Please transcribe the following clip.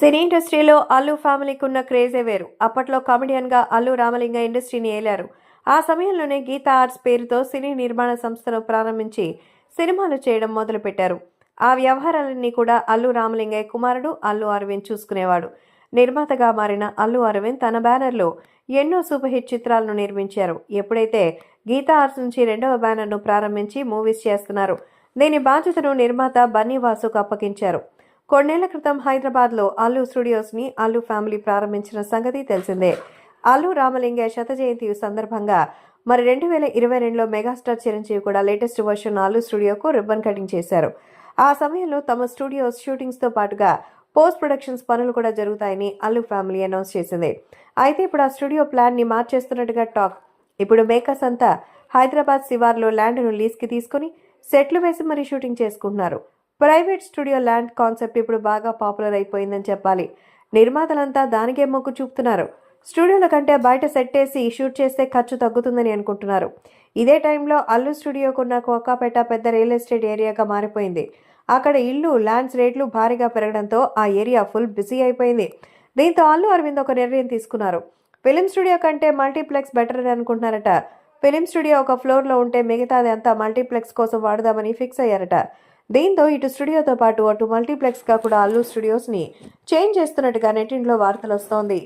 సినీ ఇండస్ట్రీలో అల్లు ఫ్యామిలీకి ఉన్న క్రేజే వేరు. అప్పట్లో కామెడియన్గా అల్లు రామలింగ ఇండస్ట్రీని ఏలారు. ఆ సమయంలోనే గీతా ఆర్ట్స్ పేరుతో సినీ నిర్మాణ సంస్థను ప్రారంభించి సినిమాలు చేయడం మొదలుపెట్టారు. ఆ వ్యవహారాలన్నీ కూడా అల్లు రామలింగయ్య కుమారుడు అల్లు అరవింద్ చూసుకునేవాడు. నిర్మాతగా మారిన అల్లు అరవింద్ తన బ్యానర్లో ఎన్నో సూపర్ హిట్ చిత్రాలను నిర్మించారు. ఎప్పుడైతే గీతా ఆర్ట్స్ నుంచి రెండవ బ్యానర్ను ప్రారంభించి మూవీస్ చేస్తున్నారు దీని బాధ్యతను నిర్మాత బన్నీ వాసుకు అప్పగించారు. కొన్నేళ్ళ క్రితం హైదరాబాద్లో అల్లు స్టూడియోస్ని అల్లు ఫ్యామిలీ ప్రారంభించిన సంగతి తెలిసిందే. అల్లు రామలింగే శత జయంతి సందర్భంగా మరి రెండు వేల ఇరవై రెండులో మెగాస్టార్ చిరంజీవి కూడా లేటెస్ట్ వర్షన్ అల్లు స్టూడియోకు రిబ్బన్ కటింగ్ చేశారు. ఆ సమయంలో తమ స్టూడియోస్ షూటింగ్స్తో పాటుగా పోస్ట్ ప్రొడక్షన్స్ పనులు కూడా జరుగుతాయని అల్లు ఫ్యామిలీ అనౌన్స్ చేసింది. అయితే ఇప్పుడు ఆ స్టూడియో ప్లాన్ని మార్చేస్తున్నట్టుగా టాక్. ఇప్పుడు మేకర్స్ అంతా హైదరాబాద్ శివార్లో ల్యాండ్ను లీజ్కి తీసుకుని సెట్లు వేసి మరీ షూటింగ్ చేసుకుంటున్నారు. ప్రైవేట్ స్టూడియో ల్యాండ్ కాన్సెప్ట్ ఇప్పుడు బాగా పాపులర్ అయిపోయిందని చెప్పాలి. నిర్మాతలంతా దానికే మొగ్గు చూపుతున్నారు. స్టూడియోల కంటే బయట సెట్ వేసి షూట్ చేస్తే ఖర్చు తగ్గుతుందని అనుకుంటున్నారు. ఇదే టైంలో అల్లు స్టూడియోకున్న కోకాపేట పెద్ద రియల్ ఎస్టేట్ ఏరియాగా మారిపోయింది. అక్కడ ఇల్లు ల్యాండ్స్ రేట్లు భారీగా పెరగడంతో ఆ ఏరియా ఫుల్ బిజీ అయిపోయింది. దీంతో అల్లు అరవింద్ ఒక నిర్ణయం తీసుకున్నారు. ఫిలిం స్టూడియో కంటే మల్టీప్లెక్స్ బెటర్ అని అనుకుంటున్నారట. ఫిలిం స్టూడియో ఒక ఫ్లోర్లో ఉంటే మిగతాది అంతా మల్టీప్లెక్స్ కోసం వాడదామని ఫిక్స్ అయ్యారట. దీంతో ఇటు స్టూడియోతో పాటు అటు మల్టీప్లెక్స్గా కూడా అల్లు స్టూడియోస్ని చేంజ్ చేస్తున్నట్టుగా నెట్టింట్లో వార్తలు వస్తోంది.